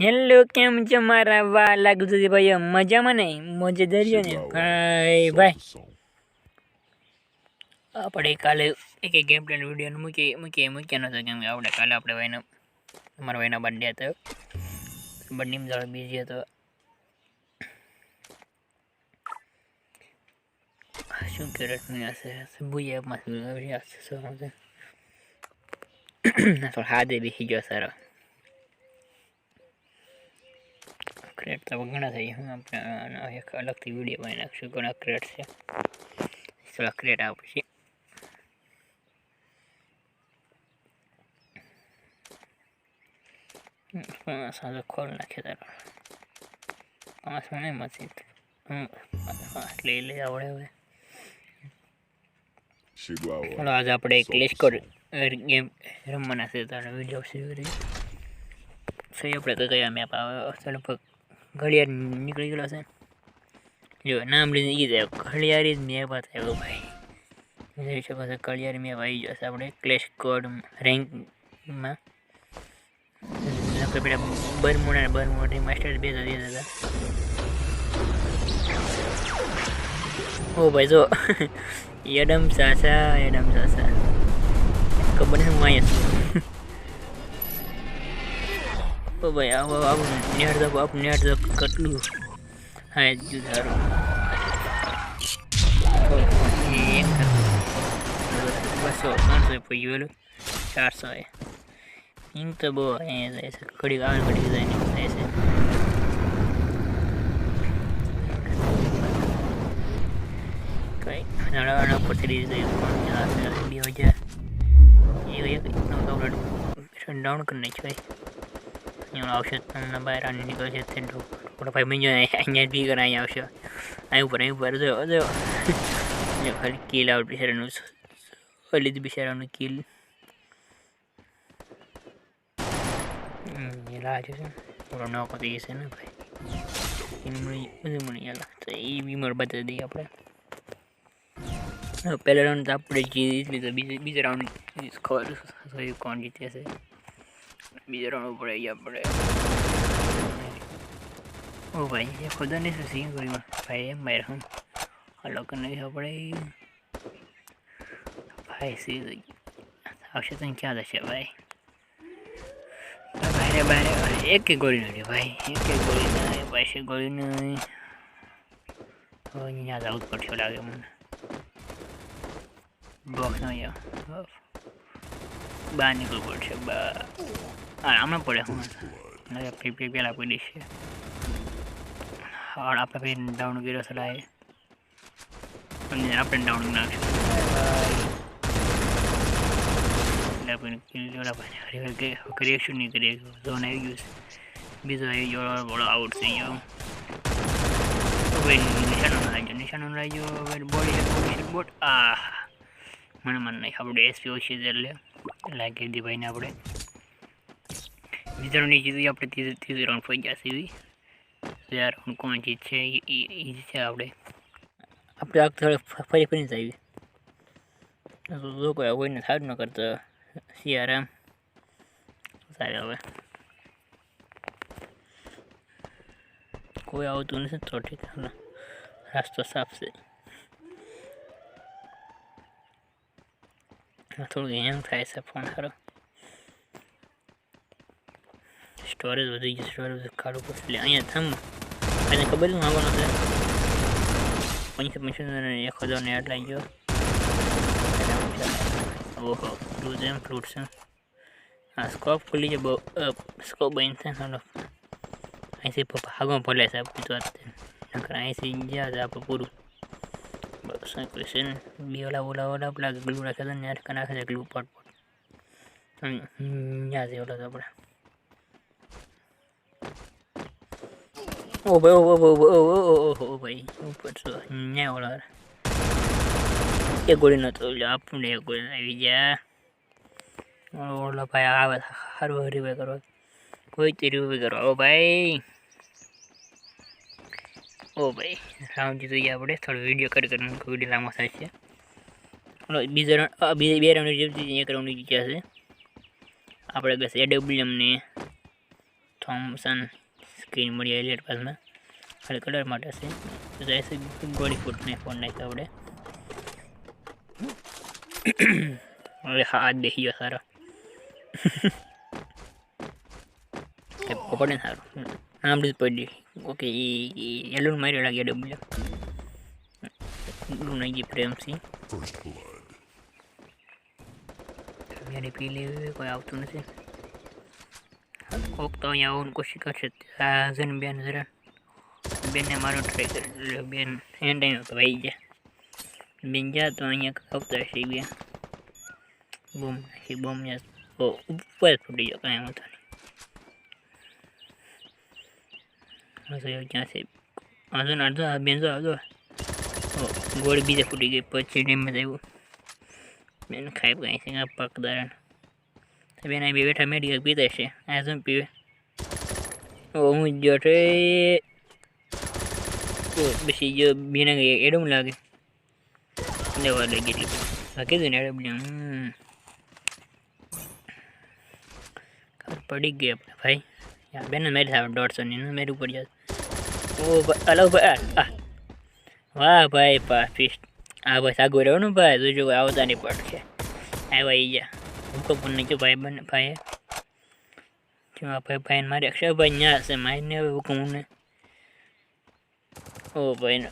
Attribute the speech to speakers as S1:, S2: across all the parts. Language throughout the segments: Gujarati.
S1: હેલો કેમ છો મારા વાલા ગુજરાતી ભાઈઓ? મજામાં નહીં મોજે દરિયો ને? ભાઈ. ભાઈ આપણે કાલે એક એક ગેમ પ્લેન વીડિયો મૂકી મૂકીએ મૂક્યા નહોતો કેમ કે આપણે કાલે આપણે ભાઈનો અમારા ભાઈનો બર્થડે હતો. બર્થડેમાં થોડો બીજી હતો. શું કરે હશે ભૂયા એપમાં થોડો હાથે બેસી ગયો સારો. ક્રેટ તો ઘણા થઈ હું આપણે એક અલગથી વીડિયો બનાવી નાખશું ઘણા ક્રેટ છે. થોડા ક્રેટ આવશે પાંચ હાજર ખોલ નાખે તારો. પાંચ મને મથી લઈ લઈ આવડે હવે. ચાલો આજે આપણે ક્લેશ કોડ ગેમ રમવાના છે. તારો વીડિયો શેર સહી આપણે તો કયા મેપ આવે. પગ ઘડિયાળ નીકળી ગયેલો છે. જો, નામ લઈને ઈ જાય ઘડિયાળી જ મેપ આવ્યો, ભાઈ. જોઈ શકો છો ઘડિયાળી મેપ આવી જશે આપણે. ક્લેશ કોડ રેન્કમાં પેલા બરમુડા બરમુડા માસ્ટર બે દીધા હતા. ઓ, ભાઈ, જો. Adam સાસા Adam સાસા. ખબર નહીં હું અહીંયા apa bay abu abu niat dak abu niat dak katlu hai judharu बस पाँच सौ पुजी बोलो चार सौ है इन तो वो ऐसे खड़ी आगे खड़ी डिज़ाइन ऐसे डाउन करना चाहिए અહીંયા આવશે તમને બહાર આને નીકળશે તે થોડો ભાઈ બની જાય અહીંયા બી કરે અહીંયા આવશે. અહીં ઉપર અહીં ઉપર, જો જો. ખાલી કિલ આઉટ બિચારાનું જ બિચારાનું કિલ લાગે છે થોડો નોકો થઈ જશે ને ભાઈ. મળી, બધું મળી ગયા તો એ બીમાર બતાવી દઈએ આપણે. પહેલા રાઉન્ડ આપણે જીતી લીધો. બીજા બીજા રાઉન્ડ ખબર કોણ જીતે છે? Vidrano por allá, por allá. Oh, vaya, खुदा ने सही करी मैं भाई मेरे हम अलग नहीं हो पड़े भाई सी आवश्यक क्या दशा भाई बाहर बाहर एक एक गोली नहीं भाई एक एक गोली नहीं पैसे गोली नहीं और यहाँ जाऊँ पड़े लगे मैंने बॉक्स नहीं बाहर निकल पड़े बाहर બહાર હા હમણાં પડે હું નકર પી પી પહેલાં પડી દઈશે હા આપણે પછી ડાઉન કર્યો સલાહે અને આપણે ડાઉન નાખશું એટલે આપણે કિલ જોડા ભાઈ હરી કે કરીએ શું નહીં કરીએ ઝોન આવી ગયું છે બીજો આવી ગયો બોલો આઉટ થઈ ગયો તો ભાઈ નિશાનો આવી ગયો નિશાનો આવી ગયો બોડી બોડી બોટ આ મને મન નહીં આપણે એસપી ઓછી છે એટલે લાગી દીધી ભાઈને આપણે બીજા રાઉન્ડ જીતી આપણે ત્રીજી રાઉન્ડ પહોંચી જશે એવી ત્રીજા રાઉન્ડ કોણ જીતશે એ છે આપણે આપણે આ થોડે ફરી ફરીને જ આવી લોકો કોઈને સારું ન કરતો સિયારામ સારું હવે કોઈ આવતું નથી તો ઠીક રસ્તો સાફ છે થોડું હેંગ થાય છે ફોન સારો સ્ટોરેજ વધી ગયું સ્ટોરેજ કાઢવું પડશે. એટલે અહીંયા થમ. એને ખબર હું આવવાનો છે? પંચો પંચોતેર એક હજાર ને આટલા ગયો ઓહો ફ્લૂટ એમ ફ્રૂટ છે હા સ્કોપ ખુલી છે, બહુ સ્કોપ બંધ છે. ચાલો અહીંથી ભાગમાં ભલે છે આપણી તો નકર અહીંથી જ્યાં છે, આપણે પૂરું. બસ કોઈ છે ને. બે ઓલા ઓલા ઓલા પેલા ગ્લુ રાખે છે ને નાખે છે ગ્લુ પટ. પટ ત્યાં છે, ઓલા આપણે. ઓ ભાઈ ઓ ઓ ઓ ઓ ઓ ભાઈ ઉપર છો ન્યા ઓલા એક ગોળી નતો એટલે આપણે એક ગોળી આવી ગયા. ઓલા ભાઈ આવે સારું રિવે કરો કોઈ તે રિવે કરો ઓ ભાઈ. ઓ ભાઈ રાઉન્ડ જીતી ગયા આપણે. થોડો વીડિયો કટ કરીને વીડિયો લાંબો થાય છે. બીજા રાઉન્ડ બીજા બે રાઉન્ડ જીતી એક રાઉન્ડ જીત્યા છે. આપણે બસ એડબ્લ્યુએમને થોમ્સન સ્ક્રીન મળી એલિયટ પાસમાં ખાલી કલર માટે છે. તો જઈશે ગોળી ફૂટને ફોન નાખ્યો આપણે. હવે હાથ દેખી ગયો સારો. ને સારું. આમ જ પડી ઓકે એ એલું માર્યો લાગે ડબલ્યુ નહીં ગઈ પ્રેમથી
S2: First
S1: પી લેવી કોઈ આવતું નથી. કોક તો અહીંયા આવવાની કોશિશ કરશે આ જન બેન જરા બેનને મારો ટ્રાય કરી બેન એન્ડ ટાઈમ તો ભાઈ ગયા બેન જા તો અહીંયા આવતા હશે ઈ બેન બૂમ નાખી બૂમ યા ઓ ઉપર જ ફૂટી ગયો કાંઈ વાંધો નહીં હશે ક્યાં છે વાંધો ને અડધો આ બેન જો આવજો ઓ ગોળી બીજે ફૂટી ગઈ પછી ડેમેજ આવ્યું બેન ખાઈ કાંઈ છે આ પકદારણ બેન અહીં બે બેઠા મેડિકલ પીતા bị આ શું પીવે? ઓ, હું જો છે. ઓ, પછી જો બેને એડમ લાગે. લેવા લઈ ગઈ એટલે કીધું ને એડમ હમ. ખબર પડી ગઈ આપણે, ભાઈ. યાર બેન મેરી થાય દોઢસો ને મેરી ઉપર જાય ઓ, ભાઈ આ વાહ, ભાઈ પા ફિસ્ટ આ બસ રહ્યો રહેવાનું ભાઈ? તું જો આવતા નહીં પડશે આવ્યા ઈ જા. હુકો પણ નહીં જો ભાઈ બને ભાઈ જો આ ભાઈ ભાઈને મારે અક્ષરભાઈ ન્યા હશે મારીને હવે હુકમ ને ઓ ભાઈ નો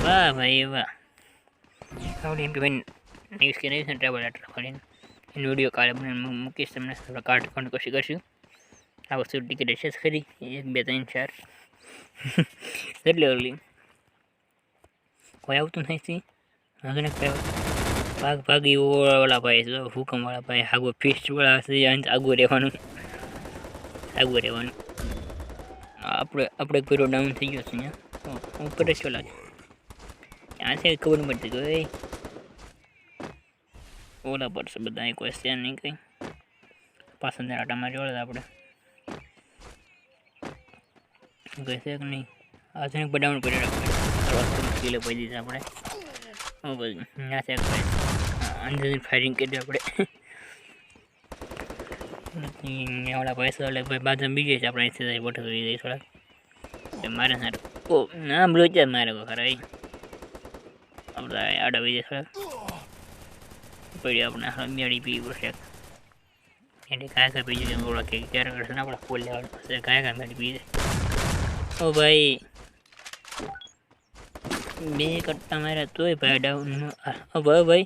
S1: વાહ ભાઈ વાહ આવડે એમ કે ભાઈ ન્યૂઝ કે નહીં ટ્રાવલ આટલા કરીને એનો વિડીયો કાલે મને મૂકીશ તમને આપણે કાર્ડ ફંડ કોશિશ કરશું આ વસ્તુ ટિકિટ હશે જ ખરી એક બે ત્રણ ચાર એટલે ઓલી કોઈ આવતું નથી વાંધો ને ભાગ ભાગી ઓળાવાળા ભાઈ હુકમવાળા હુકમ વાળા ભાઈ આગો ફિસ્ટવાળા છે આગું રહેવાનું. આગું રહેવાનું. આપણે આપણે પેરો ડાઉન થઈ ગયો છે અહીંયા. ઉપર જ લાગે છે? ખબર પડતી ગઈ ઓલા પડશે બધા, કોઈ છે નહીં કંઈ. પાછળ આટામાં જોડે આપણે. કઈ છે કે નહીં? આ છે ડાઉન કરી આપણે પડી દીધા આપણે. બધું ના છે અંદરથી ફાયરિંગ કરી આપણે. ઓલા પૈસા એટલે ભાઈ બાજુ બીજે છે, આપણે અહીંથી બોટો કરી દઈએ થોડાક. એટલે મારે સારું. ઓ ના બ્લો છે મારે ખરા આપણે આડા બીજે થોડાક. પડી આપણે મેળી પી પડશે એટલે કાંઈ કાંઈ પી જાય ઓળખ? કે ક્યારે કરશે ને આપણે ફૂલ લેવાનું? પડશે કાંઈ કાંઈ મેળી પી જાય. ઓ ભાઈ. બે કટ્ટા માર્યા તોય ભાઈ ડાઉન ભાઈ.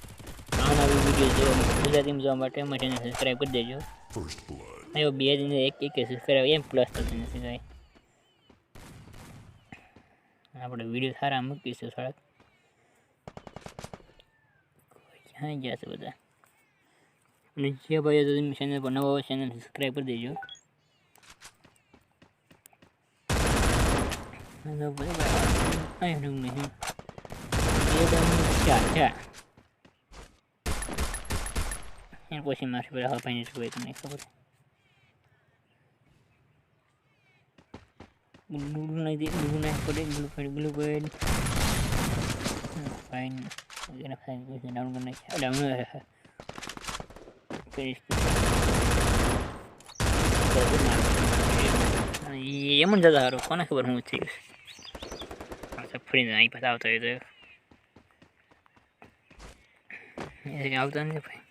S1: આવા વિડીયો જોવા ગુજરાતીમાં જોવા માટે અમારી ચેનલ સબસ્ક્રાઈબ કરી દેજો
S2: First blood.
S1: એવો બે દિન એક એક સબસ્ક્રાઈબ એમ પ્લસ થતું નથી કાંઈ આપણે વિડીયો સારા મૂકીશું થોડાક ક્યાં ગયા છે બધા અને જે ભાઈઓ તો તમે ચેનલ પર નવા હોય ચેનલ સબસ્ક્રાઈબ કરી દેજો અને બરાબર અહીં રૂમ નહીં એકદમ ચાર And pushing my super help I need to wait to make over. Glue like this, glue knife for it, glue for it, glue for it. Fine. We're gonna find this and I'm gonna oh, down. Finish this. ये मुझे ज़्यादा हारो कौन है खबर हूँ मुझसे हाँ सब फ्री नहीं पता होता है इधर ये क्या होता नहीं भाई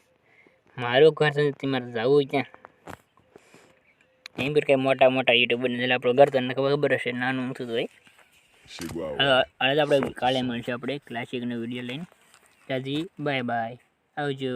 S1: મારું ઘર નથી મારે જવું ક્યાં એમ કે કંઈ મોટા મોટા યુટ્યુબર એટલે આપણું ઘર તમને ખબર હશે નાનું ઊંચું તો. હવે તો આપણે કાલે મળશે આપણે ક્લાસિકનો વીડિયો લઈને. ત્યાંથી બાય બાય આવજો.